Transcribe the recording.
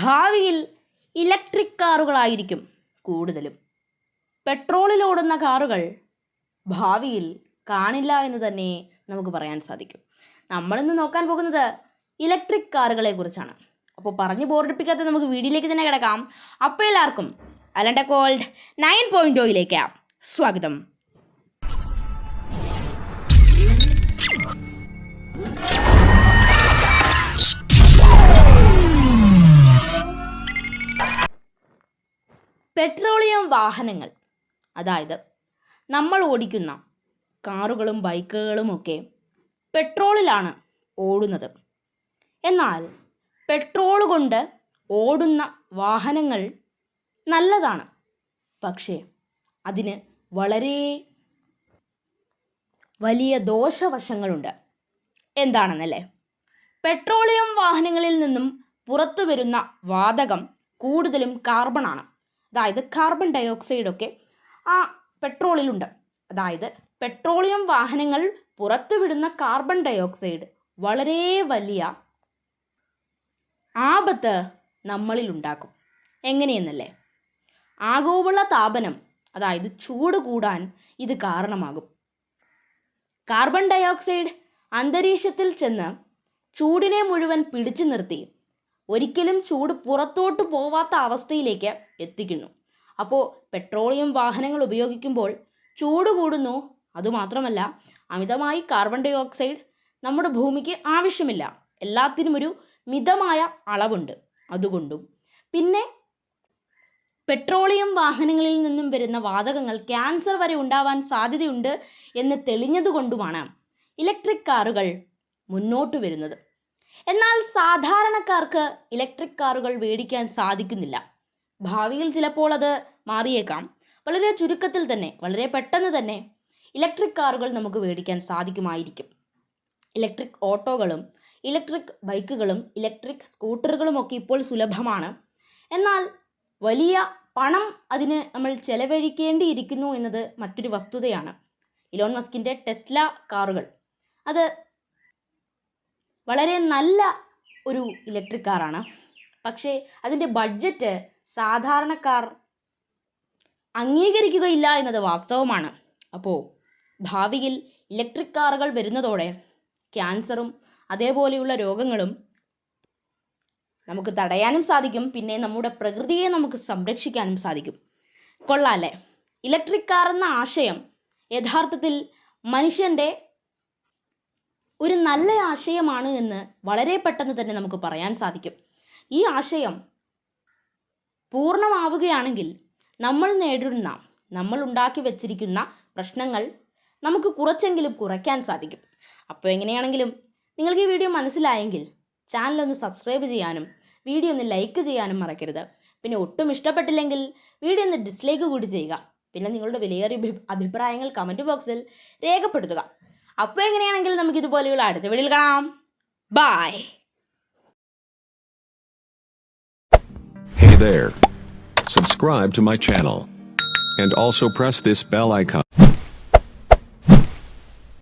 ഭാവിയിൽ ഇലക്ട്രിക് കാറുകളായിരിക്കും കൂടുതലും. പെട്രോളിലോടുന്ന കാറുകൾ ഭാവിയിൽ കാണില്ല എന്ന് തന്നെ നമുക്ക് പറയാൻ സാധിക്കും. നമ്മളിന്ന് നോക്കാൻ പോകുന്നത് ഇലക്ട്രിക് കാറുകളെ കുറിച്ചാണ്. അപ്പോൾ പറഞ്ഞ് ബോർഡിപ്പിക്കാത്ത നമുക്ക് വീഡിയോയിലേക്ക് തന്നെ കിടക്കാം. അപ്പോൾ എല്ലാവർക്കും അലണ്ട കോൾഡ് നയൻ പോയിന്റ് ഓയിലേക്ക് സ്വാഗതം. പെട്രോളിയം വാഹനങ്ങൾ. അതായത് നമ്മൾ ഓടിക്കുന്ന കാറുകളും ബൈക്കുകളും ഒക്കെ പെട്രോളിലാണ് ഓടുന്നത്. എന്നാൽ പെട്രോൾ കൊണ്ട് ഓടുന്ന വാഹനങ്ങൾ നല്ലതാണ്. പക്ഷേ അതിന് വളരെ വലിയ ദോഷവശങ്ങളുണ്ട്. എന്താണെന്നല്ലേ? പെട്രോളിയം വാഹനങ്ങളിൽ നിന്നും പുറത്തു വരുന്ന വാതകം കൂടുതലും കാർബണാണ്. അതായത് കാർബൺ ഡയോക്സൈഡ് ഒക്കെ ആ പെട്രോളിലുണ്ട് അതായത് പെട്രോളിയം വാഹനങ്ങൾ പുറത്തുവിടുന്ന കാർബൺ ഡയോക്സൈഡ് വളരെ വലിയ ആപത്ത് നമ്മളിൽ ഉണ്ടാക്കും എങ്ങനെയെന്നല്ലേ? ആഗോള താപനം അതായത് ചൂട് കൂടാൻ ഇത് കാരണമാകും. കാർബൺ ഡയോക്സൈഡ് അന്തരീക്ഷത്തിൽ ചെന്ന് ചൂടിനെ മുഴുവൻ പിടിച്ചു നിർത്തി ഒരിക്കലും ചൂട് പുറത്തോട്ട് പോവാത്ത അവസ്ഥയിലേക്ക് എത്തിക്കുന്നു. അപ്പോൾ പെട്രോളിയം വാഹനങ്ങൾ ഉപയോഗിക്കുമ്പോൾ ചൂട് കൂടുന്നു. അതുമാത്രമല്ല അമിതമായി കാർബൺ ഡൈ ഓക്സൈഡ് നമ്മുടെ ഭൂമിക്ക് ആവശ്യമില്ല. എല്ലാത്തിനും ഒരു മിതമായ അളവുണ്ട്. അതുകൊണ്ടും പിന്നെ പെട്രോളിയം വാഹനങ്ങളിൽ നിന്നും വരുന്ന വാതകങ്ങൾ ക്യാൻസർ വരെ ഉണ്ടാവാൻ സാധ്യതയുണ്ട് എന്ന് തെളിഞ്ഞതുകൊണ്ടുമാണ് ഇലക്ട്രിക് കാറുകൾ മുന്നോട്ട് വരുന്നത്. എന്നാൽ സാധാരണക്കാർക്ക് ഇലക്ട്രിക് കാറുകൾ മേടിക്കാൻ സാധിക്കുന്നില്ല. ഭാവിയിൽ ചിലപ്പോൾ അത് മാറിയേക്കാം. വളരെ ചുരുക്കത്തിൽ തന്നെ വളരെ പെട്ടെന്ന് തന്നെ ഇലക്ട്രിക് കാറുകൾ നമുക്ക് മേടിക്കാൻ സാധിക്കുമായിരിക്കും. ഇലക്ട്രിക് ഓട്ടോകളും ഇലക്ട്രിക് ബൈക്കുകളും ഇലക്ട്രിക് സ്കൂട്ടറുകളും ഒക്കെ ഇപ്പോൾ സുലഭമാണ്. എന്നാൽ വലിയ പണം അതിന് നമ്മൾ ചെലവഴിക്കേണ്ടിയിരിക്കുന്നു എന്നത് മറ്റൊരു വസ്തുതയാണ്. ഇലോൺ മസ്കിന്റെ ടെസ്ല കാറുകൾ. അത് വളരെ നല്ല ഒരു ഇലക്ട്രിക് കാറാണ് പക്ഷേ അതിന്റെ ബഡ്ജറ്റ് സാധാരണക്കാർ അംഗീകരിക്കുകയില്ല എന്നത് വാസ്തവമാണ്. അപ്പോൾ ഭാവിയിൽ ഇലക്ട്രിക് കാറുകൾ വരുന്നതോടെ ക്യാൻസറും അതേപോലെയുള്ള രോഗങ്ങളും നമുക്ക് തടയാനും സാധിക്കും. പിന്നെ നമ്മുടെ പ്രകൃതിയെ നമുക്ക് സംരക്ഷിക്കാനും സാധിക്കും. കൊള്ളാല്ലേ ഇലക്ട്രിക് കാർ എന്ന ആശയം യഥാർത്ഥത്തിൽ മനുഷ്യന്റെ ഒരു നല്ല ആശയമാണ് എന്ന് വളരെ പെട്ടെന്ന് തന്നെ നമുക്ക് പറയാൻ സാധിക്കും. ഈ ആശയം പൂർണമാവുകയാണെങ്കിൽ നമ്മൾ നേരിടുന്ന നമ്മൾ ഉണ്ടാക്കി വച്ചിരിക്കുന്ന പ്രശ്നങ്ങൾ നമുക്ക് കുറച്ചെങ്കിലും കുറയ്ക്കാൻ സാധിക്കും. അപ്പോൾ എങ്ങനെയാണെങ്കിലും നിങ്ങൾക്ക് ഈ വീഡിയോ മനസ്സിലായെങ്കിൽ ചാനൽ ഒന്ന് സബ്സ്ക്രൈബ് ചെയ്യാനും വീഡിയോ ഒന്ന് ലൈക്ക് ചെയ്യാനും മറക്കരുത്. പിന്നെ ഒട്ടും ഇഷ്ടപ്പെട്ടില്ലെങ്കിൽ വീഡിയോ ഒന്ന് ഡിസ്ലൈക്ക് കൂടി ചെയ്യുക. പിന്നെ നിങ്ങളുടെ വിലയേറിയ അഭിപ്രായങ്ങൾ കമന്റ് ബോക്സിൽ രേഖപ്പെടുത്തുക. അപ്പോൾ എങ്ങനെയാണെങ്കിൽ നമുക്ക് ഇതുപോലെയുള്ള അടുത്ത വീഡിയോയിൽ കാണാം bye Hey there. Subscribe to my channel. And also press this bell icon.